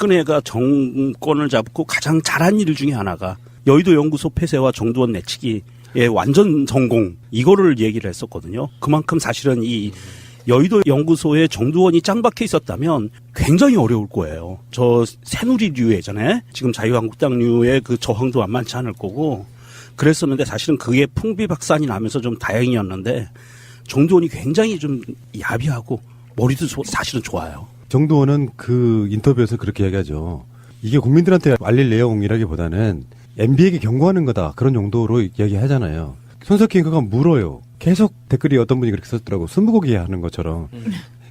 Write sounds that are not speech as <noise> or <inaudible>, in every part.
박근혜가 정권을 잡고 가장 잘한 일 중에 하나가 여의도 연구소 폐쇄와 정두원 내치기의 완전 성공 이거를 얘기를 했었거든요. 그만큼 사실은 이 여의도 연구소에 정두원이 짱 박혀 있었다면 굉장히 어려울 거예요. 저 새누리류 예전에 지금 자유한국당류의 그 저항도 만만치 않을 거고 그랬었는데 사실은 그게 풍비박산이 나면서 좀 다행이었는데 정두원이 굉장히 좀 야비하고 머리도 조- 사실은 좋아요. 정두원은 그 인터뷰에서 그렇게 얘기하죠. 이게 국민들한테 알릴 내용이라기보다는 MB에게 경고하는 거다 그런 정도로 얘기하잖아요. 손석희 그가 물어요. 계속 댓글이 어떤 분이 그렇게 썼더라고. 스무고개 하는 것처럼.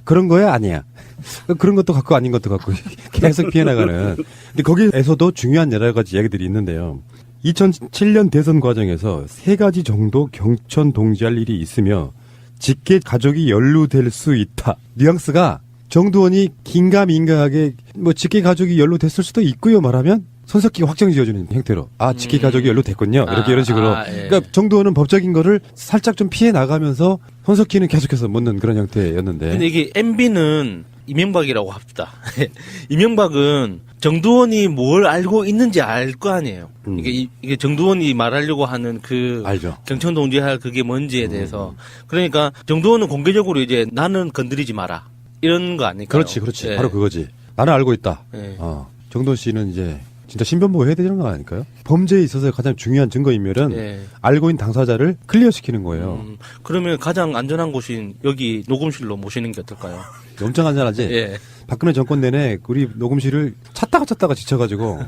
그런 거야 아니야. <laughs> 그런 것도 갖고 아닌 것도 갖고 <laughs> 계속 피해 나가는. 근데 거기에서도 중요한 여러 가지 이야기들이 있는데요. 2007년 대선 과정에서 세 가지 정도 경천 동지할 일이 있으며 직계 가족이 연루될 수 있다. 뉘앙스가 정두원이 긴가민가하게 뭐 직계 가족이 연루됐을 수도 있고요 말하면 손석희가 확정 지어주는 형태로 아 직계 음. 가족이 연루됐군요 이렇게 아, 이런 식으로 아, 예. 그러니까 정두원은 법적인 거를 살짝 좀 피해 나가면서 손석희는 계속해서 묻는 그런 형태였는데 근데 이게 MB는 이명박이라고 합시다. <laughs> 이명박은 정두원이 뭘 알고 있는지 알 거 아니에요. 음. 이게, 이- 이게 정두원이 말하려고 하는 그 알죠. 경천 동지할 그게 뭔지에 음. 대해서 그러니까 정두원은 공개적으로 이제 나는 건드리지 마라 이런 거 아닐까요? 그렇지 그렇지 예. 바로 그거지 나는 알고 있다 예. 어, 정두원 씨는 이제 진짜 신변보호 해야 되는 거 아닐까요? 범죄에 있어서 가장 중요한 증거인멸은 예. 알고 있는 당사자를 클리어시키는 거예요 음, 그러면 가장 안전한 곳인 여기 녹음실로 모시는 게 어떨까요? <laughs> 엄청 안전하지 예. 박근혜 정권 내내 우리 녹음실을 찾다가 찾다가 지쳐가지고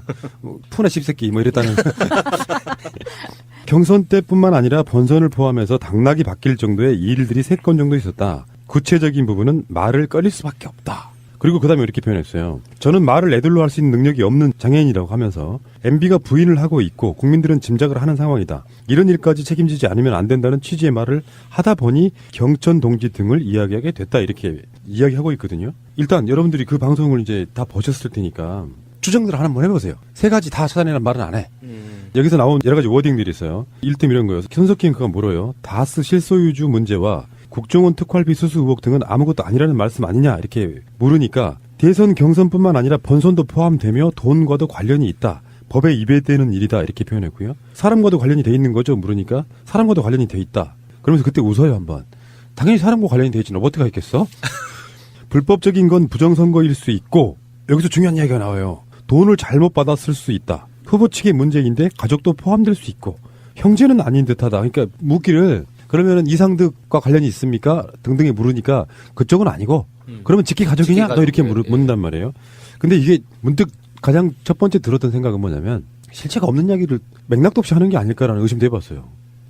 뭐, 푸나 씹새끼 뭐 이랬다는 <laughs> 경선 때뿐만 아니라 본선을 포함해서 당락이 바뀔 정도의 일들이 세 건 정도 있었다. 구체적인 부분은 말을 꺼릴 수밖에 없다. 그리고 그 다음에 이렇게 표현했어요. 저는 말을 애들로 할 수 있는 능력이 없는 장애인이라고 하면서 MB가 부인을 하고 있고 국민들은 짐작을 하는 상황이다. 이런 일까지 책임지지 않으면 안 된다는 취지의 말을 하다 보니 경천 동지 등을 이야기하게 됐다. 이렇게 이야기하고 있거든요. 일단 여러분들이 그 방송을 이제 다 보셨을 테니까 추정들 하나 한번 해보세요. 세 가지 다 찾아내는 말은 안 해. 음, 여기서 나온 여러 가지 워딩들이 있어요. 일등 이런 거예요. 손석희는 그가 물어요. 다스 실소유주 문제와 국정원 특활비 수수 의혹 등은 아무것도 아니라는 말씀 아니냐 이렇게 물으니까 대선 경선뿐만 아니라 본선도 포함되며 돈과도 관련이 있다. 법에 위배되는 일이다 이렇게 표현했고요. 사람과도 관련이 돼 있는 거죠. 물으니까 사람과도 관련이 돼 있다. 그러면서 그때 웃어요 한번. 당연히 사람과 관련이 돼 있지. 너 어떻게 했겠어? 불법적인 건 부정선거일 수 있고 여기서 중요한 이야기가 나와요. 돈을 잘못 받았을 수 있다. 후보 측의 문제인데 가족도 포함될 수 있고 형제는 아닌 듯하다. 그러니까 묻기를 그러면은 이상득과 관련이 있습니까? 등등에 물으니까 그쪽은 아니고 그러면 직계 가족이냐? 직계 너 이렇게 가족, 물을, 예. 묻는단 말이에요. 근데 이게 문득 가장 첫 번째 들었던 생각은 뭐냐면 실체가 없는 이야기를 맥락도 없이 하는 게 아닐까라는 의심도 해봤어요.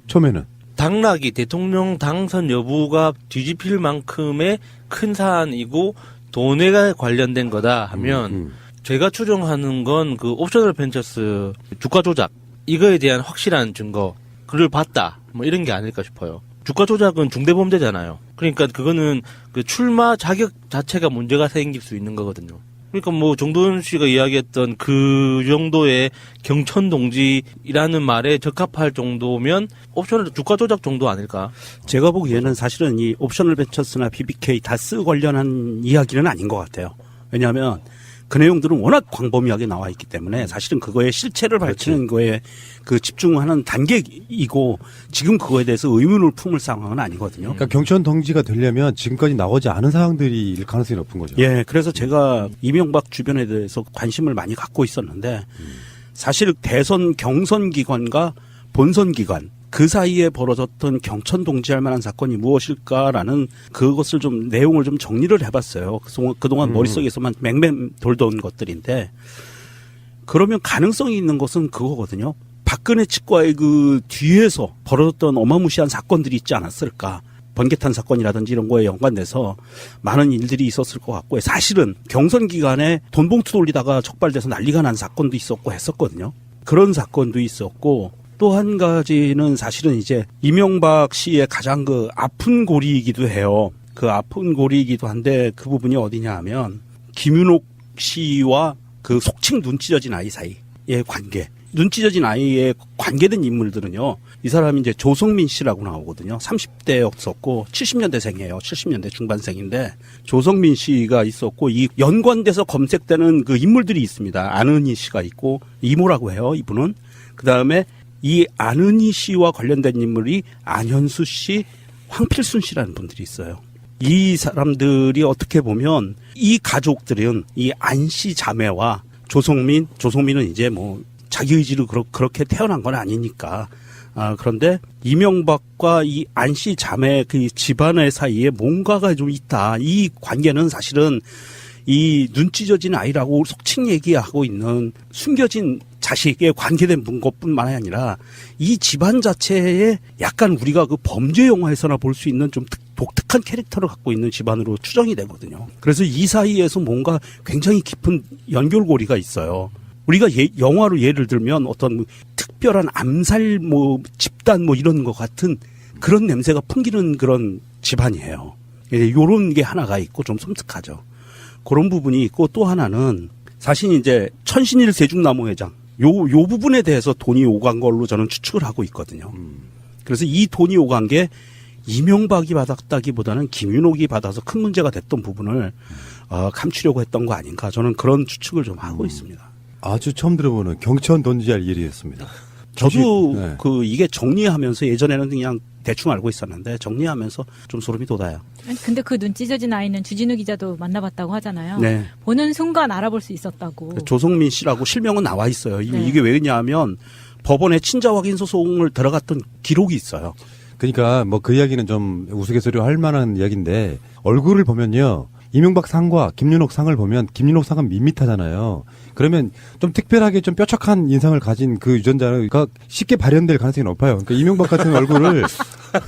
처음에는. 당락이 대통령 당선 여부가 뒤집힐 만큼의 큰 사안이고 돈에 관련된 거다 하면 음, 제가 추정하는 건 그 옵셔널 벤처스 주가 조작 이거에 대한 확실한 증거 그를 봤다 뭐 이런 게 아닐까 싶어요. 주가 조작은 중대 범죄잖아요. 그러니까 그거는 그 출마 자격 자체가 문제가 생길 수 있는 거거든요. 그러니까 뭐 정도현 씨가 이야기했던 그 정도의 경천 동지라는 말에 적합할 정도면 옵셔널 주가 조작 정도 아닐까? 제가 보기에는 사실은 이 옵셔널 벤처스나 BBK 다스 관련한 이야기는 아닌 것 같아요. 왜냐하면 그 내용들은 워낙 광범위하게 나와 있기 때문에 사실은 그거의 실체를 밝히는 거에 그 집중하는 단계이고 지금 그거에 대해서 의문을 품을 상황은 아니거든요. 그러니까 경천 동지가 되려면 지금까지 나오지 않은 사항들이 일 가능성이 높은 거죠. 예, 그래서 제가 이명박 주변에 대해서 관심을 많이 갖고 있었는데 사실 대선 경선 기관과 본선 기관 그 사이에 벌어졌던 경천 동지할 만한 사건이 무엇일까라는 그것을 좀 내용을 좀 정리를 해봤어요. 그동안- 그동안 머릿속에서만 맹맹 돌던 것들인데 그러면 가능성이 있는 것은 그거거든요. 박근혜 측과의 그 뒤에서 벌어졌던 어마무시한 사건들이 있지 않았을까. 번개탄 사건이라든지 이런 거에 연관돼서 많은 일들이 있었을 것 같고 사실은 경선 기간에 돈 봉투 돌리다가 적발돼서 난리가 난 사건도 있었고 했었거든요. 그런 사건도 있었고 또 한 가지는 사실은 이제 이명박 씨의 가장 그 아픈 고리이기도 해요. 그 아픈 고리이기도 한데 그 부분이 어디냐 하면 김윤옥 씨와 그 속칭 눈 찢어진 아이 사이의 관계. 눈 찢어진 아이에 관계된 인물들은요. 이 사람이 이제 조성민 씨라고 나오거든요. 30대였었고 70년대생이에요. 70년대 중반생인데 조성민 씨가 있었고 이 연관돼서 검색되는 그 인물들이 있습니다. 안은희 씨가 있고 이모라고 해요. 이분은 그 다음에 이 안은희 씨와 관련된 인물이 안현수 씨, 황필순 씨라는 분들이 있어요. 이 사람들이 어떻게 보면 이 가족들은 이 안 씨 자매와 조성민, 조성민은 이제 뭐 자기 의지로 그렇, 그렇게 태어난 건 아니니까. 아, 그런데 이명박과 이 안 씨 자매 그 집안의 사이에 뭔가가 좀 있다. 이 관계는 사실은 이 눈 찢어진 아이라고 속칭 얘기하고 있는 숨겨진 자식에 관계된 분 것뿐만 아니라 이 집안 자체에 약간 우리가 그 범죄 영화에서나 볼 수 있는 좀 특- 독특한 캐릭터를 갖고 있는 집안으로 추정이 되거든요. 그래서 이 사이에서 뭔가 굉장히 깊은 연결고리가 있어요. 우리가 예- 영화로 예를 들면 어떤 특별한 암살 뭐 집단 뭐 이런 것 같은 그런 냄새가 풍기는 그런 집안이에요. 예, 요런 게 하나가 있고 좀 섬뜩하죠. 그런 부분이 있고 또 하나는 사실 이제 천신일 세중나무 회장 요, 요 부분에 대해서 돈이 오간 걸로 저는 추측을 하고 있거든요. 그래서 이 돈이 오간 게 이명박이 받았다기보다는 김윤옥이 받아서 큰 문제가 됐던 부분을 어, 감추려고 했던 거 아닌가 저는 그런 추측을 좀 하고 있습니다. 아주 처음 들어보는 경천 던지할 일이었습니다. 저도 네. 그 이게 정리하면서 예전에는 그냥 대충 알고 있었는데 정리하면서 좀 소름이 돋아요. 아니, 근데 그 눈 찢어진 아이는 주진우 기자도 만나봤다고 하잖아요. 네. 보는 순간 알아볼 수 있었다고. 그 조성민 씨라고 실명은 나와 있어요. 이- 네. 이게 왜냐하면 법원에 친자 확인 소송을 들어갔던 기록이 있어요. 그러니까 뭐 그 이야기는 좀 우스갯소리로 할 만한 이야기인데 얼굴을 보면요. 이명박 상과 김윤옥 상을 보면 김윤옥 상은 밋밋하잖아요. 그러면 좀 특별하게 좀 뾰족한 인상을 가진 그 유전자가 쉽게 발현될 가능성이 높아요. 그러니까 이명박 같은 얼굴을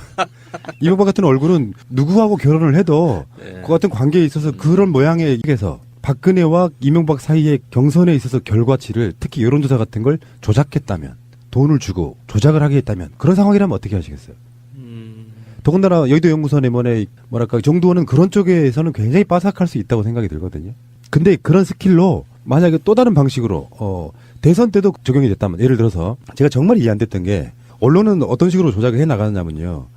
<laughs> 이명박 같은 얼굴은 누구하고 결혼을 해도 그 같은 관계에 있어서 그런 모양의 에서 박근혜와 이명박 사이의 경선에 있어서 결과치를 특히 여론조사 같은 걸 조작했다면 돈을 주고 조작을 하게 했다면 그런 상황이라면 어떻게 하시겠어요? 음, 더군다나 여의도 연구소 내면에 뭐랄까 정도는 그런 쪽에서는 굉장히 빠삭할 수 있다고 생각이 들거든요. 근데 그런 스킬로 만약에 또 다른 방식으로 어 대선 때도 적용이 됐다면 예를 들어서 제가 정말 이해 안 됐던 게 언론은 어떤 식으로 조작을 해 나가느냐면요.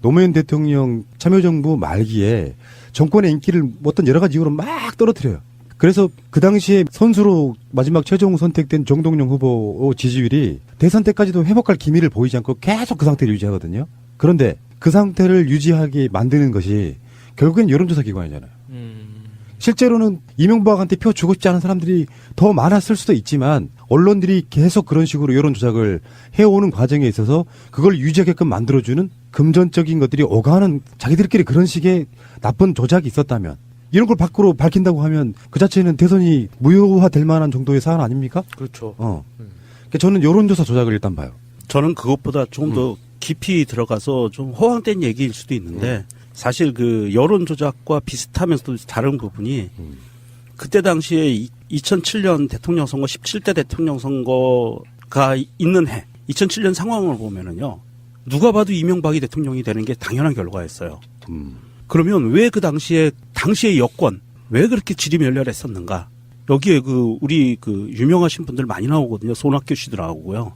노무현 대통령 참여정부 말기에 정권의 인기를 어떤 여러 가지 이유로 막 떨어뜨려요. 그래서 그 당시에 선수로 마지막 최종 선택된 정동영 후보 지지율이 대선 때까지도 회복할 기미를 보이지 않고 계속 그 상태를 유지하거든요. 그런데 그 상태를 유지하게 만드는 것이 결국엔 여론조사 기관이잖아요. 음, 실제로는 이명박한테 표 주고 싶지 않은 사람들이 더 많았을 수도 있지만 언론들이 계속 그런 식으로 여론 조작을 해오는 과정에 있어서 그걸 유지하게끔 만들어주는 금전적인 것들이 오가는 자기들끼리 그런 식의 나쁜 조작이 있었다면 이런 걸 밖으로 밝힌다고 하면 그 자체는 대선이 무효화될 만한 정도의 사안 아닙니까? 그렇죠. 어. 그러니까 저는 여론조사 조작을 일단 봐요. 저는 그것보다 좀더 깊이 들어가서 좀 허황된 얘기일 수도 있는데 사실 그 여론 조작과 비슷하면서도 다른 부분이 그때 당시에 이- 2007년 대통령 선거 17대 대통령 선거가 있는 해 2007년 상황을 보면은요 누가 봐도 이명박이 대통령이 되는 게 당연한 결과였어요. 음. 그러면 왜 그 당시에 당시의 여권 왜 그렇게 지리멸렬했었는가? 여기에 그 우리 그 유명하신 분들 많이 나오거든요. 손학규 씨도 나오고요.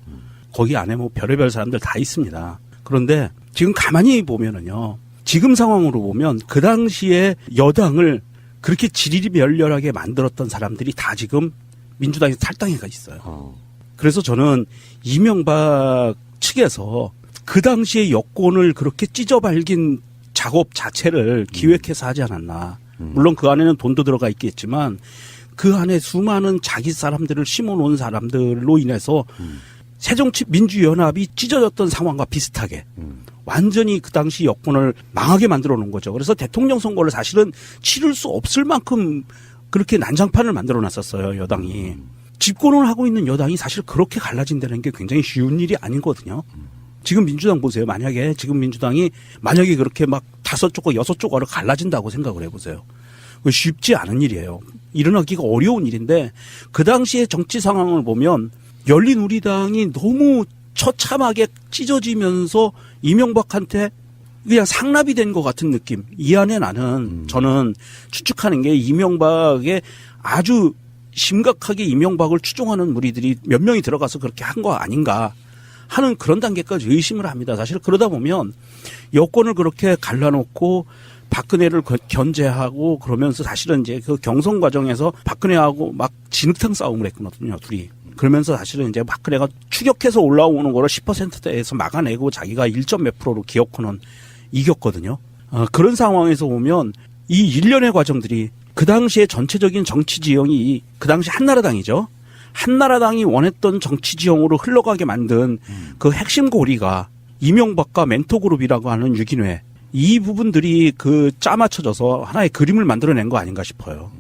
거기 안에 뭐 별의별 사람들 다 있습니다. 그런데 지금 가만히 보면은요. 지금 상황으로 보면 그 당시에 여당을 그렇게 지리멸렬하게 만들었던 사람들이 다 지금 민주당에 탈당해 가 있어요. 어. 그래서 저는 이명박 측에서 그 당시에 여권을 그렇게 찢어발긴 작업 자체를 기획해서 하지 않았나. 물론 그 안에는 돈도 들어가 있겠지만 그 안에 수많은 자기 사람들을 심어 놓은 사람들로 인해서 새정치 민주연합이 찢어졌던 상황과 비슷하게 음. 완전히 그 당시 여권을 망하게 만들어 놓은 거죠. 그래서 대통령 선거를 사실은 치를 수 없을 만큼 그렇게 난장판을 만들어 놨었어요, 여당이. 집권을 하고 있는 여당이 사실 그렇게 갈라진다는 게 굉장히 쉬운 일이 아니거든요. 지금 민주당 보세요. 만약에 지금 민주당이 만약에 그렇게 막 다섯 쪽과 여섯 쪽으로 갈라진다고 생각을 해보세요. 그 쉽지 않은 일이에요. 일어나기가 어려운 일인데 그 당시의 정치 상황을 보면 열린 우리당이 너무 처참하게 찢어지면서 이명박한테 그냥 상납이 된 것 같은 느낌. 이 안에 나는 저는 추측하는 게 이명박의 아주 심각하게 이명박을 추종하는 무리들이 몇 명이 들어가서 그렇게 한 거 아닌가 하는 그런 단계까지 의심을 합니다. 사실 그러다 보면 여권을 그렇게 갈라놓고 박근혜를 거- 견제하고 그러면서 사실은 이제 그 경선 과정에서 박근혜하고 막 진흙탕 싸움을 했거든요, 둘이. 그러면서 사실은 이제 박근혜가 추격해서 올라오는 거를 10%대에서 막아내고 자기가 1점 몇 프로로 기어코는 이겼거든요. 어, 그런 상황에서 보면 이 일련의 과정들이 그 당시에 전체적인 정치 지형이 그 당시 한나라당이죠. 한나라당이 원했던 정치 지형으로 흘러가게 만든 그 핵심 고리가 이명박과 멘토그룹이라고 하는 유기뇌 이 부분들이 그 짜맞춰져서 하나의 그림을 만들어낸 거 아닌가 싶어요.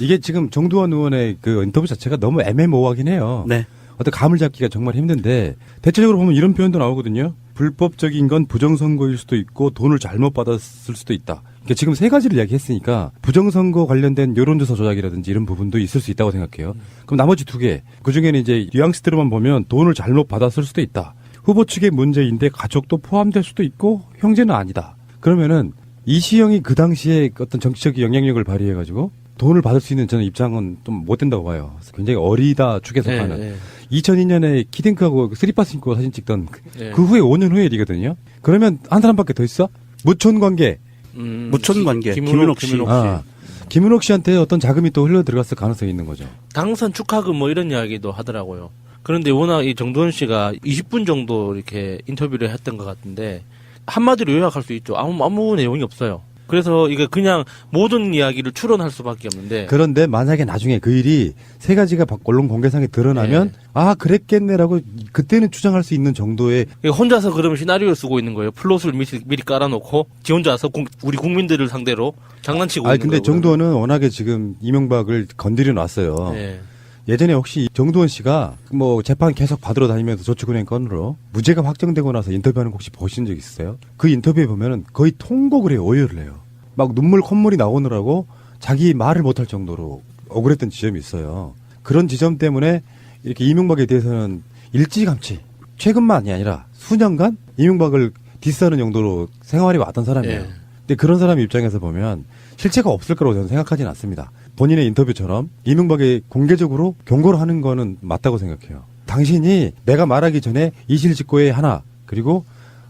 이게 지금 정두원 의원의 그 인터뷰 자체가 너무 애매모호하긴 해요. 네. 어떤 감을 잡기가 정말 힘든데 대체적으로 보면 이런 표현도 나오거든요. 불법적인 건 부정선거일 수도 있고 돈을 잘못 받았을 수도 있다. 그러니까 지금 세 가지를 이야기했으니까 부정선거 관련된 여론조사 조작이라든지 이런 부분도 있을 수 있다고 생각해요. 그럼 나머지 두 개. 그 중에는 이제 뉘앙스대로만 보면 돈을 잘못 받았을 수도 있다. 후보 측의 문제인데 가족도 포함될 수도 있고 형제는 아니다. 그러면은 이시영이 그 당시에 어떤 정치적 영향력을 발휘해가지고 돈을 받을 수 있는 저는 입장은 좀 못 된다고 봐요. 굉장히 어리다 축에 속하는. 예, 예. 2002년에 키딩크하고 쓰리파스 입고 사진 찍던 그- 예. 그 후에 5년 후의 일이거든요. 그러면 한 사람밖에 더 있어? 무촌 관계. 음, 무촌 관계, 김윤옥 씨. 김윤옥 씨. 아, 김은옥 씨한테 어떤 자금이 또 흘러 들어갔을 가능성이 있는 거죠. 당선 축하금 뭐 이런 이야기도 하더라고요. 그런데 워낙 이 정도원 씨가 20분 정도 이렇게 인터뷰를 했던 것 같은데 한마디로 요약할 수 있죠. 아무 아무 내용이 없어요. 그래서 이게 그냥 모든 이야기를 추론할 수밖에 없는데 그런데 만약에 나중에 그 일이 세 가지가 박- 언론 공개상에 드러나면 네. 아 그랬겠네라고 그때는 추정할 수 있는 정도의 혼자서 그러면 시나리오를 쓰고 있는 거예요. 플롯을 미리, 미리 깔아놓고 지 혼자서 국- 우리 국민들을 상대로 장난치고 아 있는 근데 거예요. 정두원은 워낙에 지금 이명박을 건드려 놨어요. 예. 예전에 혹시 정두원 씨가 뭐 재판 계속 받으러 다니면서 저축은행 건으로 무죄가 확정되고 나서 인터뷰하는 거 혹시 보신 적 있으세요? 그 인터뷰에 보면은 거의 통곡을 해요, 오열을 해요. 막 눈물 콧물이 나오느라고 자기 말을 못할 정도로 억울했던 지점이 있어요. 그런 지점 때문에 이렇게 이명박에 대해서는 일찌감치 최근만이 아니라 수년간 이명박을 디스하는 정도로 생활이 왔던 사람이에요. 예. 근데 그런 사람 입장에서 보면 실체가 없을 거라고 저는 생각하지는 않습니다. 본인의 인터뷰처럼 이명박에 공개적으로 경고를 하는 거는 맞다고 생각해요. 당신이 내가 말하기 전에 이실직고의 하나 그리고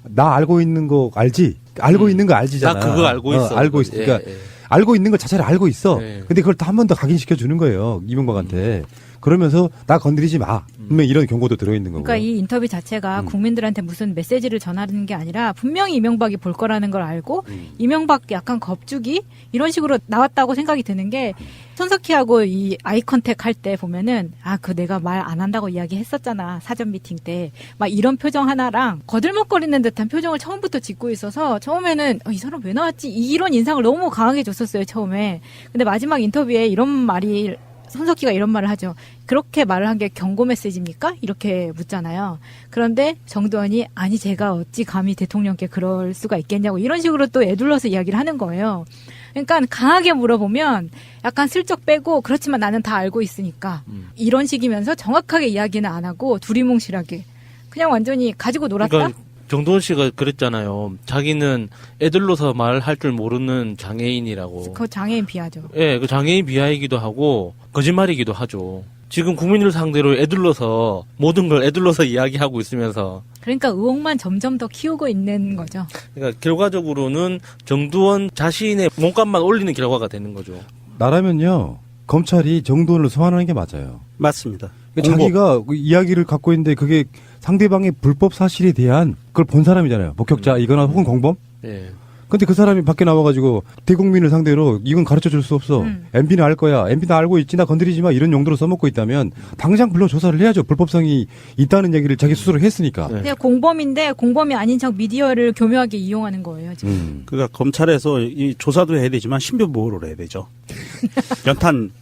나 알고 있는 거 알지? 알고 음. 있는 거 알지잖아. 나 그거 알고 어, 있어. 알고 있어. 예, 그러니까 예. 알고 있는 거 자체를 알고 있어. 예. 근데 그걸 또 한 번 더 각인시켜 주는 거예요. 이명박한테. 그러면서 나 건드리지 마. 분명 이런 경고도 들어있는 거고. 그러니까 이 인터뷰 자체가 음. 국민들한테 무슨 메시지를 전하는 게 아니라 분명히 이명박이 볼 거라는 걸 알고 음. 이명박 약간 겁주기 이런 식으로 나왔다고 생각이 드는 게 손석희하고 이 아이 컨택 할 때 보면은 아 그 내가 말 안 한다고 이야기했었잖아 사전 미팅 때 막 이런 표정 하나랑 거들먹거리는 듯한 표정을 처음부터 짓고 있어서 처음에는 어, 이 사람 왜 나왔지 이런 인상을 너무 강하게 줬었어요 처음에 근데 마지막 인터뷰에 이런 말이 손석희가 이런 말을 하죠. 그렇게 말을 한 게 경고 메시지입니까? 이렇게 묻잖아요. 그런데 정두환이 아니 제가 어찌 감히 대통령께 그럴 수가 있겠냐고 이런 식으로 또 애둘러서 이야기를 하는 거예요. 그러니까 강하게 물어보면 약간 슬쩍 빼고 그렇지만 나는 다 알고 있으니까 음. 이런 식이면서 정확하게 이야기는 안 하고 두리뭉실하게 그냥 완전히 가지고 놀았다. 그러니까 정도원 씨가 그랬잖아요. 자기는 애들로서 말할 줄 모르는 장애인이라고. 그 장애인 비하죠. 예, 그 장애인 비하이기도 하고 거짓말이기도 하죠. 지금 국민을 상대로 애들러서 모든 걸 애들러서 이야기하고 있으면서 그러니까 의혹만 점점 더 키우고 있는 거죠. 그러니까 결과적으로는 정두원 자신의 몸값만 올리는 결과가 되는 거죠. 나라면요. 검찰이 정도를 소환하는 게 맞아요. 맞습니다. 그러니까 자기가 그 이야기를 갖고 있는데 그게 상대방의 불법 사실에 대한 그걸 본 사람이잖아요. 목격자 이거나 혹은 공범. 예. 근데 그 사람이 밖에 나와가지고 대국민을 상대로 이건 가르쳐 줄 수 없어. 음. MB는 알 거야. MB는 알고 있지. 나 건드리지 마. 이런 용도로 써먹고 있다면 당장 불러 조사를 해야죠. 불법성이 있다는 얘기를 자기 스스로 했으니까. 네. 그냥 공범인데 공범이 아닌 척 미디어를 교묘하게 이용하는 거예요. 지금. 음. 그러니까 검찰에서 이 조사도 해야 되지만 신변 보호를 해야 되죠. <laughs> 연탄,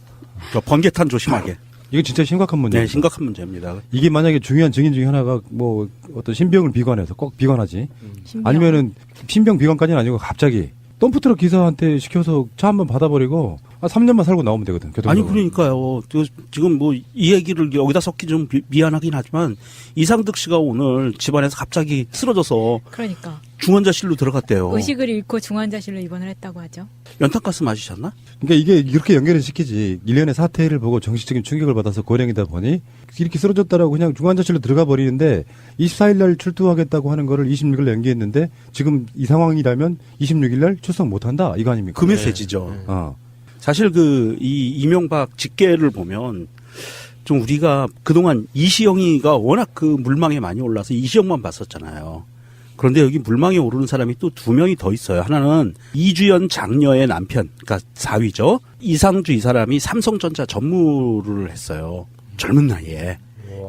그 번개탄 조심하게. 이거 진짜 심각한 문제예요. 네, 심각한 문제입니다. 이게 만약에 중요한 증인 중에 하나가 뭐 어떤 신병을 비관해서 꼭 비관하지. 신비한. 아니면은 신병 비관까지는 아니고 갑자기 덤프트럭 기사한테 시켜서 차 한 번 받아버리고 아, 3년만 살고 나오면 되거든. 아니 교통사고. 그러니까요. 그 지금 뭐 이 얘기를 여기다 섞기 좀 미- 미안하긴 하지만 이상득 씨가 오늘 집안에서 갑자기 쓰러져서 그러니까 중환자실로 들어갔대요. 의식을 잃고 중환자실로 입원을 했다고 하죠. 연탄가스 맞으셨나? 그러니까 이게 이렇게 연결을 시키지. 일련의 사태를 보고 정신적인 충격을 받아서 고령이다 보니 이렇게 쓰러졌다라고 그냥 중환자실로 들어가 버리는데 24일 날 출두하겠다고 하는 거를 26일 연기했는데 지금 이 상황이라면 26일 날 출석 못 한다. 이거 아닙니까? 그 메시지죠. 어. 사실 그 이 이명박 직계를 보면 좀 우리가 그동안 이시영이가 워낙 그 물망에 많이 올라서 이시영만 봤었잖아요. 그런데 여기 물망에 오르는 사람이 또 두 명이 더 있어요. 하나는 이주연 장녀의 남편, 그러니까 사위죠. 이상주 이 사람이 삼성전자 전무를 했어요. 젊은 나이에.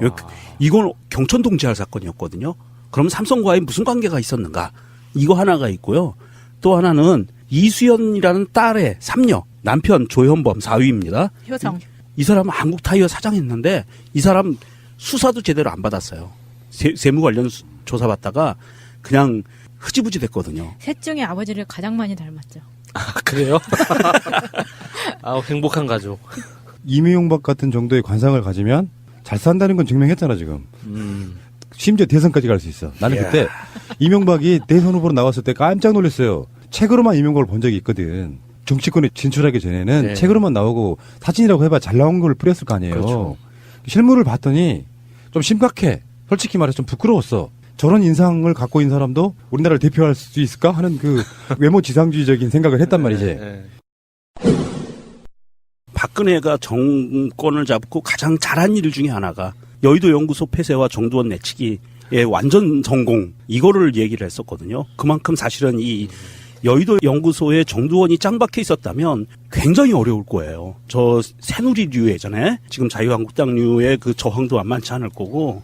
이거- 이건 경천 동지할 사건이었거든요. 그럼 삼성과의 무슨 관계가 있었는가? 이거 하나가 있고요. 또 하나는 이수연이라는 딸의 삼녀, 남편 조현범 사위입니다. 효성. 이 사람은 한국 타이어 사장했는데 이 사람 수사도 제대로 안 받았어요. 세, 무 관련 수- 조사 받다가 그냥 흐지부지 됐거든요. 셋 중에 아버지를 가장 많이 닮았죠. 아, 그래요? <laughs> 아, 행복한 가족. 이명박 같은 정도의 관상을 가지면 잘 산다는 건 증명했잖아 지금. 음. 심지어 대선까지 갈 수 있어. 나는 이야. 그때 이명박이 대선 후보로 나왔을 때 깜짝 놀랐어요. 책으로만 이명박을 본 적이 있거든. 정치권에 진출하기 전에는 네. 책으로만 나오고 사진이라고 해봐 잘 나온 걸 뿌렸을 거 아니에요. 그렇죠. 실물을 봤더니 좀 심각해. 솔직히 말해서 좀 부끄러웠어. 저런 인상을 갖고 있는 사람도 우리나라를 대표할 수 있을까 하는 그 <laughs> 외모 지상주의적인 생각을 했단 말이지. 네. 박근혜가 정권을 잡고 가장 잘한 일 중에 하나가 여의도 연구소 폐쇄와 정두원 내치기의 완전 성공 이거를 얘기를 했었거든요. 그만큼 사실은 이 여의도 연구소에 정두원이 짱 박혀 있었다면 굉장히 어려울 거예요. 저 새누리류 예전에 지금 자유한국당류의 그 저항도 만만치 않을 거고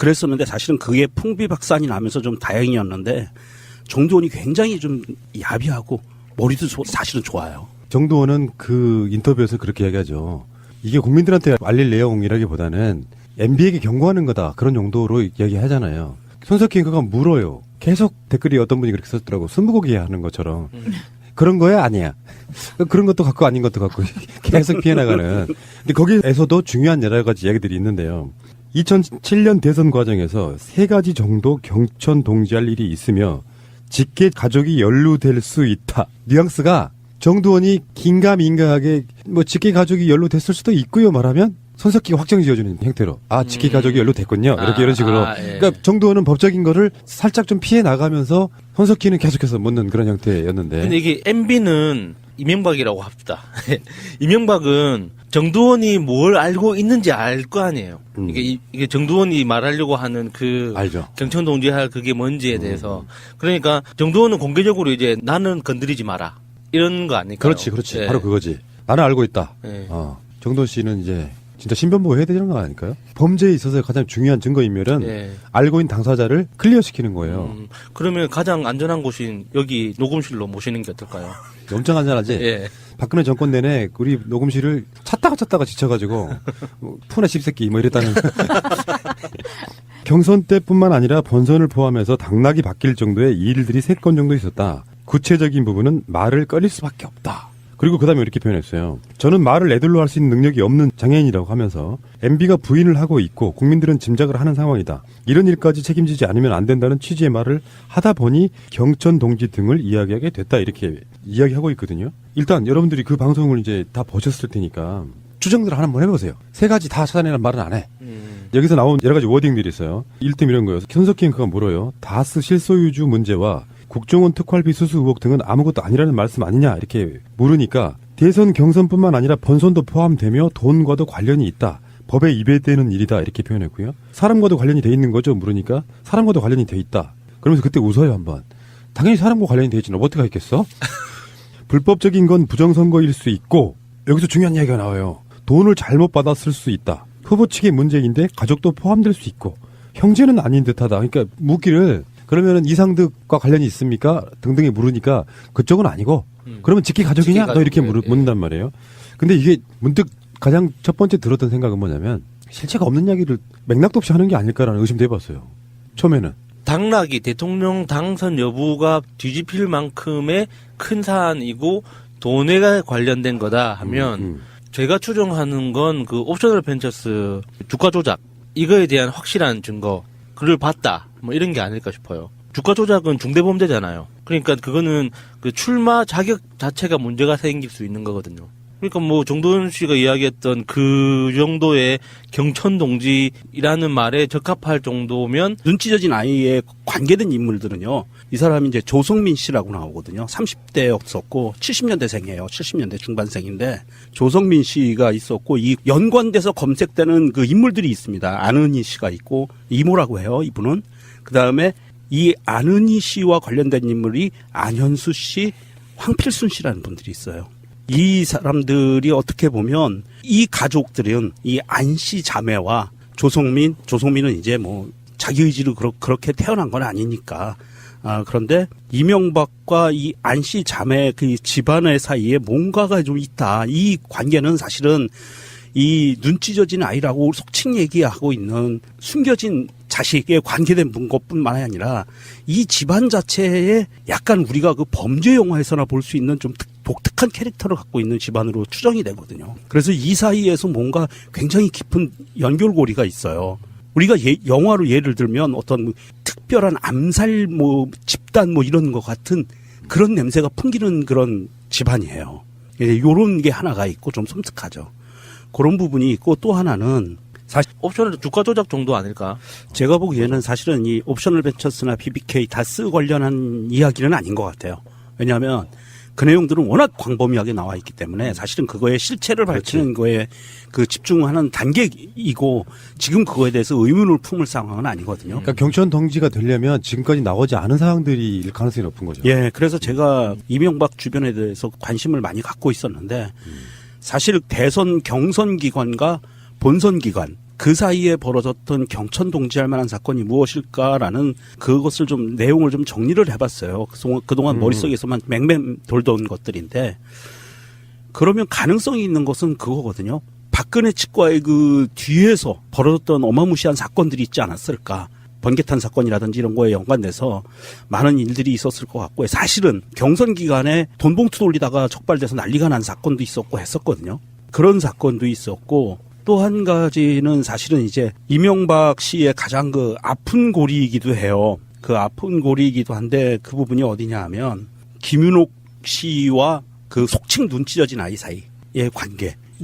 그랬었는데 사실은 그게 풍비박산이 나면서 좀 다행이었는데 정두원이 굉장히 좀 야비하고 머리도 조- 사실은 좋아요. 정두원은 그 인터뷰에서 그렇게 얘기하죠. 이게 국민들한테 알릴 내용이라기보다는 MB에게 경고하는 거다. 그런 용도로 얘기하잖아요. 손석희 그가 물어요. 계속 댓글이 어떤 분이 그렇게 썼더라고. 스무고개 하는 것처럼. 그런 거야? 아니야. 그런 것도 갖고 아닌 것도 갖고 <laughs> 계속 피해 나가는. 근데 거기에서도 중요한 여러 가지 이야기들이 있는데요. 2007년 대선 과정에서 세 가지 정도 경천 동지할 일이 있으며 직계 가족이 연루될 수 있다. 뉘앙스가 정두원이 긴가민가하게 뭐 직계 가족이 연루됐을 수도 있고요 말하면 손석희가 확정 지어주는 형태로 아 직계 음. 가족이 연루됐군요 이렇게 아, 이런 식으로 아, 예. 그러니까 정두원은 법적인 거를 살짝 좀 피해 나가면서 손석희는 계속해서 묻는 그런 형태였는데 근데 이게 MB는 이명박이라고 합시다. <laughs> 이명박은 정두원이 뭘 알고 있는지 알 거 아니에요. 음. 이게, 이- 이게 정두원이 말하려고 하는 그 알죠 경천 동지할 그게 뭔지에 음. 대해서 그러니까 정두원은 공개적으로 이제 나는 건드리지 마라 이런 거 아닐까요? 그렇지 그렇지 예. 바로 그거지 나는 알고 있다 예. 어, 정두원 씨는 이제 진짜 신변보호 해야 되는 거 아닐까요 범죄에 있어서 가장 중요한 증거인멸은 예. 알고 있는 당사자를 클리어시키는 거예요 음, 그러면 가장 안전한 곳인 여기 녹음실로 모시는 게 어떨까요? 엄청 안전하지 예. 박근혜 정권 내내 우리 녹음실을 찾다가 찾다가 지쳐가지고 <laughs> 뭐, 푸나 씹새끼 뭐 이랬다는 <laughs> 경선 때뿐만 아니라 본선을 포함해서 당락이 바뀔 정도의 일들이 세 건 정도 있었다. 구체적인 부분은 말을 꺼릴 수밖에 없다. 그리고 그 다음에 이렇게 표현했어요. 저는 말을 내둘러 할수 있는 능력이 없는 장애인이라고 하면서 MB가 부인을 하고 있고 국민들은 짐작을 하는 상황이다. 이런 일까지 책임지지 않으면 안 된다는 취지의 말을 하다 보니 경천 동지 등을 이야기하게 됐다. 이렇게 이야기하고 있거든요. 일단 여러분들이 그 방송을 이제 다 보셨을 테니까 추정들 하나 한번 해보세요. 세 가지 다 찾아내는 말은 안 해. 음, 여기서 나온 여러 가지 워딩들이 있어요. 일등 이런 거예요. 손석희 그가 물어요. 다스 실소유주 문제와 국정원 특활비 수수 의혹 등은 아무것도 아니라는 말씀 아니냐 이렇게 물으니까 대선 경선뿐만 아니라 본선도 포함되며 돈과도 관련이 있다. 법에 위배되는 일이다 이렇게 표현했고요. 사람과도 관련이 돼 있는 거죠. 물으니까 사람과도 관련이 돼 있다. 그러면서 그때 웃어요 한번. 당연히 사람과 관련이 돼 있지. 너 어떻게 했겠어? <laughs> 불법적인 건 부정선거일 수 있고 여기서 중요한 이야기가 나와요. 돈을 잘못 받았을 수 있다. 후보 측의 문제인데 가족도 포함될 수 있고 형제는 아닌 듯하다. 그러니까 묻기를 그러면은 이상득과 관련이 있습니까? 등등에 물으니까 그쪽은 아니고 음. 그러면 직계 가족이냐? 직계 너 이렇게 가족이에요. 물을, 예. 묻는단 말이에요. 근데 이게 문득 가장 첫 번째 들었던 생각은 뭐냐면 실체가 없는 이야기를 맥락도 없이 하는 게 아닐까라는 의심도 해봤어요. 처음에는. 당락이 대통령 당선 여부가 뒤집힐 만큼의 큰 사안이고 돈에 관련된 거다 하면 음, 제가 추정하는 건 그 옵셔널 벤처스 주가 조작 이거에 대한 확실한 증거 그를 봤다 뭐 이런 게 아닐까 싶어요. 주가 조작은 중대범죄잖아요. 그러니까 그거는 그 출마 자격 자체가 문제가 생길 수 있는 거거든요. 그러니까 뭐 정도현 씨가 이야기했던 그 정도의 경천 동지라는 말에 적합할 정도면 눈 찢어진 아이에 관계된 인물들은요. 이 사람이 이제 조성민 씨라고 나오거든요. 30대였었고 70년대생이에요. 70년대 중반생인데 조성민 씨가 있었고 이 연관돼서 검색되는 그 인물들이 있습니다. 안은희 씨가 있고 이모라고 해요. 이분은 그 다음에 이 안은희 씨와 관련된 인물이 안현수 씨, 황필순 씨라는 분들이 있어요. 이 사람들이 어떻게 보면 이 가족들은 이 안 씨 자매와 조성민, 조성민은 이제 뭐 자기 의지로 그렇, 그렇게 태어난 건 아니니까. 아, 그런데 이명박과 이 안 씨 자매 그 집안의 사이에 뭔가가 좀 있다. 이 관계는 사실은 이 눈 찢어진 아이라고 속칭 얘기하고 있는 숨겨진 자식에 관계된 분 것뿐만 아니라 이 집안 자체에 약간 우리가 그 범죄 영화에서나 볼 수 있는 좀 특- 독특한 캐릭터를 갖고 있는 집안으로 추정이 되거든요. 그래서 이 사이에서 뭔가 굉장히 깊은 연결고리가 있어요. 우리가 예- 영화로 예를 들면 어떤 특별한 암살 뭐 집단 뭐 이런 것 같은 그런 냄새가 풍기는 그런 집안이에요. 예, 요런 게 하나가 있고 좀 섬뜩하죠. 그런 부분이 있고 또 하나는 사실 옵션을 주가 조작 정도 아닐까? 제가 보기에는 사실은 이 옵셔널 벤처스나 BBK 다스 관련한 이야기는 아닌 것 같아요. 왜냐하면 그 내용들은 워낙 광범위하게 나와 있기 때문에 사실은 그거의 실체를 밝히는 거에 그 집중하는 단계이고 지금 그거에 대해서 의문을 품을 상황은 아니거든요. 그러니까 경천 동지가 되려면 지금까지 나오지 않은 사항들이 일 가능성이 높은 거죠. 예, 그래서 제가 이명박 주변에 대해서 관심을 많이 갖고 있었는데 사실 대선 경선 기관과 본선 기관 그 사이에 벌어졌던 경천 동지할 만한 사건이 무엇일까라는 그것을 좀 내용을 좀 정리를 해봤어요. 그동안- 그동안 머릿속에서만 맹맹 돌던 것들인데 그러면 가능성이 있는 것은 그거거든요. 박근혜 측과의 그 뒤에서 벌어졌던 어마무시한 사건들이 있지 않았을까. 번개탄 사건이라든지 이런 거에 연관돼서 많은 일들이 있었을 것 같고요. 사실은 경선 기간에 돈 봉투 돌리다가 적발돼서 난리가 난 사건도 있었고 했었거든요. 그런 사건도 있었고 또 한 가지는 사실은 이제 이명박 씨의 가장 그 아픈 고리이기도 해요. 그 아픈 고리이기도 한데 그 부분이 어디냐 하면 김윤옥 씨와 그 속칭 눈 찢어진 아이 사이의 관계.